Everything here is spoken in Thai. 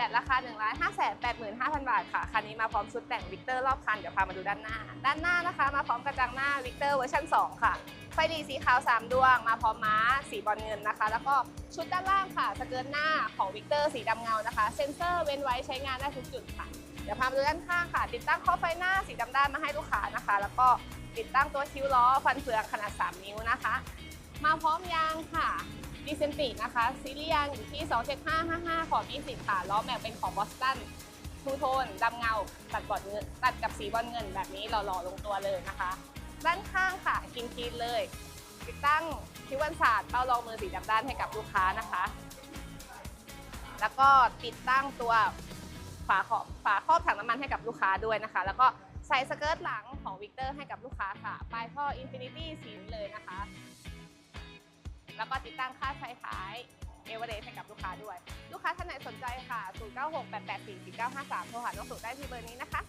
แดดราคา1นึ่งล้านห้าแสนแปดหมื่นห้าพันบาทค่ะ คันนี้มาพร้อมชุดแต่งวิกเตอร์รอบคัน เดี๋ยวพามาดูด้านหน้า ด้านหน้านะคะ มาพร้อมกระจังหน้าวิกเตอร์เวอร์ชัน2 ค่ะ ไฟหลีสีขาว 3 ดวง มาพร้อมม้าสีบอลเงินนะคะ แล้วก็ชุดด้านล่างค่ะ สเกิร์ตหน้าของวิกเตอร์สีดำเงานะคะ เซ็นเซอร์เว้นไว้ใช้งานได้ทุกจุดค่ะ เดี๋ยวพามาดูด้านข้างค่ะ ติดตั้งข้อไฟหน้าสีดำด้านมาให้ลูกค้านะคะ แล้วก็ติดตั้งตัวคิ้วล้อฟันเฟืองขนาด 3 นิ้วนะคะ มาพร้อมยางค่ะ ดิเซนตินะคะซีเรียางอยู่ที่ 27555 ของ20ค่ะล้อแม็กเป็นของบอสตันทูโทนดำเงา ตัดบอลเงินตัดกับสีบอลเงินแบบนี้หล่อๆลงตัวเลยนะคะ ด้านข้างค่ะกินคีนเลย ติดตั้งคิวันศาสตร์เป้ารองมือสีดำด้านให้กับลูกค้านะคะ แล้วก็ติดตั้งตัวฝาขอบฝาครอบถังน้ำมันให้กับลูกค้าด้วยนะคะ แล้วก็ใส่สเกิร์ตหลังของวิกเตอร์ให้กับลูกค้าค่ะ ปลายท่ออินฟินิตี้สีเลยนะคะ แล้วก็ติดตั้งค่าใช้ท้ายเอเวอเรสให้กับลูกค้าด้วย ลูกค้าท่านไหนสนใจค่ะ 0968844953 โทรหาน้องสุได้ที่เบอร์นี้นะคะ